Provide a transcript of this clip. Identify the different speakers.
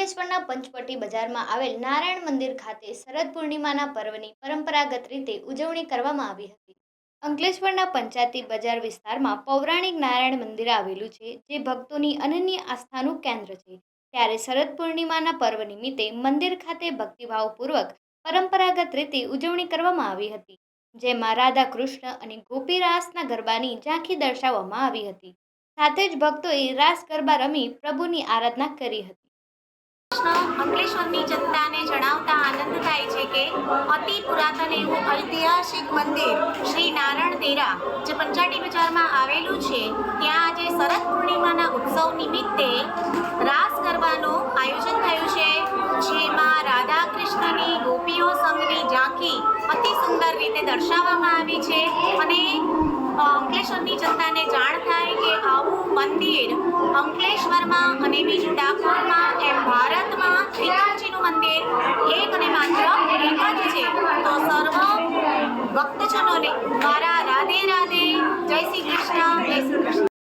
Speaker 1: અંકલેશ્વરના પંચવટી બજારમાં આવેલ નારાયણ મંદિર ખાતે શરદ પૂર્ણિમાના પર્વની પરંપરાગત રીતે ઉજવણી કરવામાં આવી હતી. અંકલેશ્વરના પંચાયતી બજાર વિસ્તારમાં પૌરાણિક નારાયણ મંદિર આવેલું છે, જે ભક્તોની અનન્ય આસ્થાનું કેન્દ્ર છે. ત્યારે શરદ પૂર્ણિમાના પર્વ નિમિત્તે મંદિર ખાતે ભક્તિભાવપૂર્વક પરંપરાગત રીતે ઉજવણી કરવામાં આવી હતી, જેમાં રાધા કૃષ્ણ અને ગોપીરાસના ગરબાની ઝાંખી દર્શાવવામાં આવી હતી. સાથે જ ભક્તોએ રાસ ગરબા રમી પ્રભુની આરાધના કરી હતી.
Speaker 2: કૃષ્ણ અંકલેશ્વરની જનતાને જણાવતા આનંદ થાય છે કે અતિ પુરાતન એવું ઐતિહાસિક મંદિર શ્રી નારાયણ તેરા જે પંચાટી બજારમાં આવેલું છે, ત્યાં આજે શરદ પૂર્ણિમાના ઉત્સવ નિમિત્તે રાસ ગરબાનું આયોજન થયું છે, જેમાં રાધા કૃષ્ણની ગોપીઓ સંગની ઝાંખી અતિ સુંદર રીતે દર્શાવવામાં આવી છે ભક્તજનોને મારા રાધે રાધે જય શ્રી કૃષ્ણ.